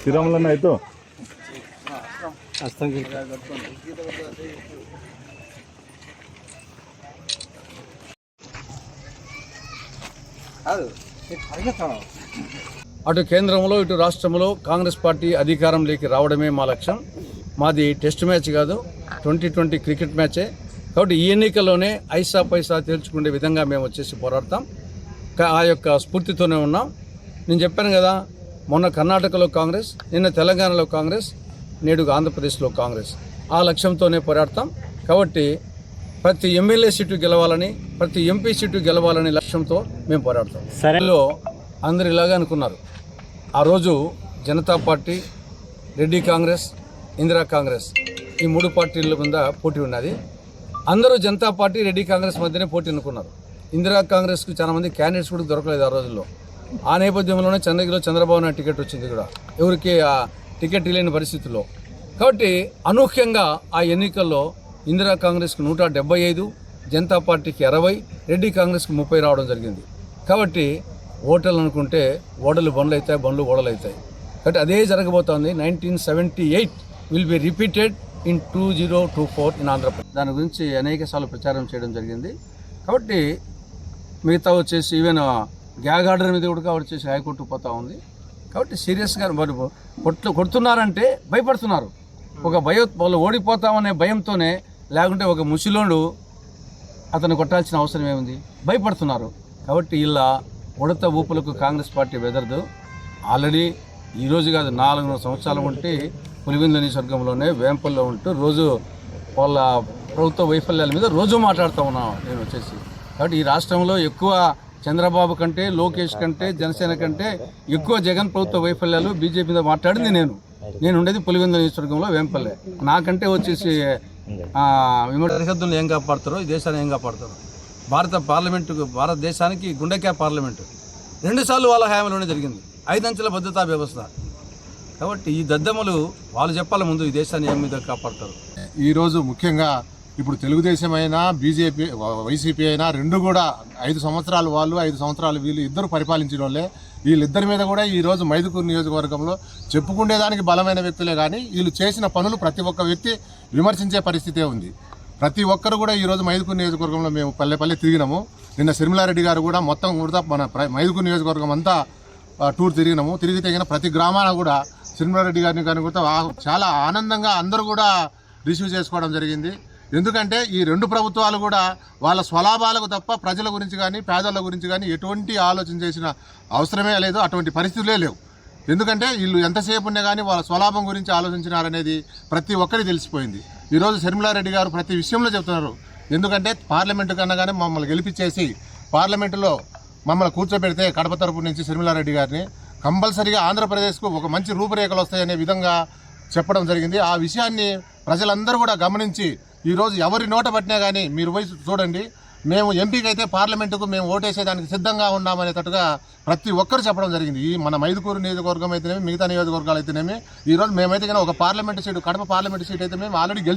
శ్రీరాములు అన్న అయితే. అటు కేంద్రంలో ఇటు రాష్ట్రంలో కాంగ్రెస్ పార్టీ అధికారంలోకి రావడమే మా లక్ష్యం. మాది టెస్ట్ మ్యాచ్ కాదు ట్వంటీ ట్వంటీ క్రికెట్ మ్యాచే. కాబట్టి ఈ ఎన్నికల్లోనే ఐసా పైసా తేల్చుకునే విధంగా మేము వచ్చేసి పోరాడతాం. ఆ యొక్క స్ఫూర్తితోనే ఉన్నాం. నేను చెప్పాను కదా మొన్న కర్ణాటకలో కాంగ్రెస్ నిన్న తెలంగాణలో కాంగ్రెస్ నేడు ఆంధ్రప్రదేశ్లో కాంగ్రెస్. ఆ లక్ష్యంతోనే పోరాడతాం. కాబట్టి ప్రతి ఎమ్మెల్యే సీటు గెలవాలని ప్రతి ఎంపీ సీటు గెలవాలనే లక్ష్యంతో మేము పోరాడతాం. సరేలో అందరు ఇలాగే అనుకున్నారు. ఆ రోజు జనతా పార్టీ రెడ్డి కాంగ్రెస్ ఇందిరా కాంగ్రెస్ ఈ మూడు పార్టీల మీద పోటీ ఉన్నది. అందరూ జనతా పార్టీ రెడ్డి కాంగ్రెస్ మధ్యనే పోటీ అనుకున్నారు ఇందిరా కాంగ్రెస్కి చాలా మంది క్యాండిడేట్స్ కూడా దొరకలేదు ఆ రోజుల్లో. ఆ నేపథ్యంలోనే చంద్రగిరిలో చంద్రబాబు నాయుడు టికెట్ వచ్చింది కూడా ఎవరికి? ఆ టికెట్ లేని పరిస్థితుల్లో. కాబట్టి అనూహ్యంగా ఆ ఎన్నికల్లో ఇందిరా కాంగ్రెస్కి నూట డెబ్బై ఐదు జనతా పార్టీకి అరవై రెడ్డి కాంగ్రెస్కి ముప్పై రావడం జరిగింది. కాబట్టి ఓటర్లు అనుకుంటే ఓడలు బండ్లు అవుతాయి బండ్లు ఓడలు అవుతాయి కాబట్టి అదే జరగబోతోంది. Nineteen seventy eight will be repeated in two zero two four in Andhra Pradesh. దాని గురించి అనేక సార్లు ప్రచారం చేయడం జరిగింది. కాబట్టి మిగతా వచ్చేసి ఈవెన్ గ్యాగ్ ఆర్డర్ మీద కూడా వచ్చేసి హైకోర్టు పోతా ఉంది. కాబట్టి సీరియస్గా మరి కొట్లు కొడుతున్నారంటే భయపడుతున్నారు. ఒక భయ వాళ్ళు ఓడిపోతామనే భయంతోనే లేకుంటే ఒక ముసిలోడు అతను కొట్టాల్సిన అవసరం ఏముంది? భయపడుతున్నారు. కాబట్టి ఇలా ఉడత ఊపులకు కాంగ్రెస్ పార్టీ వెదరదు ఆల్రెడీ ఈరోజు కాదు నాలుగున్నర సంవత్సరాలు ఉంటే పులివెందుల నియోజకవర్గంలోనే వేంపల్లో ఉంటూ రోజు వాళ్ళ ప్రభుత్వ వైఫల్యాల మీద రోజు మాట్లాడుతూ ఉన్నాను నేను వచ్చేసి. కాబట్టి ఈ రాష్ట్రంలో ఎక్కువ చంద్రబాబు కంటే లోకేష్ కంటే జనసేన కంటే ఎక్కువ జగన్ ప్రభుత్వ వైఫల్యాలు బీజేపీ మీద మాట్లాడింది నేను. నేను ఉండేది పులివెందుల నియోజకవర్గంలో వేంపల్లె. నాకంటే వచ్చేసి సరిహద్దులను ఏం కాపాడుతారో ఈ దేశాన్ని ఏం కాపాడుతారో. భారత పార్లమెంటు భారతదేశానికి గుండెకాయ పార్లమెంటు. రెండుసార్లు వాళ్ళ హయాంలోనే జరిగింది. ఐదంచెల భద్రతా వ్యవస్థ. కాబట్టి ఈ దద్దమ్మలు వాళ్ళు చెప్పాలి ముందు ఈ దేశాన్ని ఏం మీద కాపాడతారు. ఈరోజు ముఖ్యంగా ఇప్పుడు తెలుగుదేశం అయినా బీజేపీ వైసీపీ అయినా రెండు కూడా ఐదు సంవత్సరాలు వాళ్ళు ఐదు సంవత్సరాలు వీళ్ళు ఇద్దరు పరిపాలించిన వాళ్ళే. వీళ్ళిద్దరి మీద కూడా ఈ రోజు మైదుకూరు నియోజకవర్గంలో చెప్పుకునేదానికి బలమైన వ్యక్తులే కానీ వీళ్ళు చేసిన పనులు ప్రతి ఒక్క వ్యక్తి విమర్శించే పరిస్థితే ఉంది. ప్రతి ఒక్కరు కూడా ఈ రోజు మైదుకూరు నియోజకవర్గంలో మేము పల్లె పల్లె తిరిగినాము. నిన్న శర్మిలారెడ్డి గారు కూడా మొత్తం కూడా మన మైదుకూరు నియోజకవర్గం అంతా టూర్ తిరిగినాము. తిరిగి తెగిన ప్రతి గ్రామాన కూడా శ్రీనివారెడ్డి గారిని కానీ కూడా చాలా ఆనందంగా అందరూ కూడా రిసీవ్ చేసుకోవడం జరిగింది. ఎందుకంటే ఈ రెండు ప్రభుత్వాలు కూడా వాళ్ళ స్వలాభాలకు తప్ప ప్రజల గురించి కానీ పేదల గురించి కానీ ఎటువంటి ఆలోచన చేసిన అవసరమే లేదు అటువంటి పరిస్థితులే లేవు. ఎందుకంటే వీళ్ళు ఎంతసేపు ఉన్నా కానీ వాళ్ళ స్వలాభం గురించి ఆలోచించినారనేది ప్రతి ఒక్కరికి తెలిసిపోయింది. ఈరోజు శర్మిలారెడ్డి గారు ప్రతి విషయంలో చెప్తున్నారు. ఎందుకంటే పార్లమెంటు కన్నా కానీ మమ్మల్ని గెలిపించేసి పార్లమెంటులో మమ్మల్ని కూర్చోబెడితే కడప తరపు నుంచి శర్మిలారెడ్డి గారిని కంపల్సరీగా ఆంధ్రప్రదేశ్కు ఒక మంచి రూపురేఖలు వస్తాయనే విధంగా చెప్పడం జరిగింది. ఆ విషయాన్ని ప్రజలందరూ కూడా గమనించి ఈరోజు ఎవరి నోట పట్టినా కానీ మీరు పోయి చూడండి. మేము ఎంపీకి అయితే పార్లమెంటుకు మేము ఓటేసేదానికి సిద్ధంగా ఉన్నామనేటట్టుగా ప్రతి ఒక్కరు చెప్పడం జరిగింది. ఈ మన మైదుకూరు నియోజకవర్గం అయితేనేమి మిగతా నియోజకవర్గాలు అయితేనేమి ఈరోజు మేమైతే కానీ ఒక parliament seat Kadapa parliament seat అయితే మేము ఆల్రెడీ గెలిచి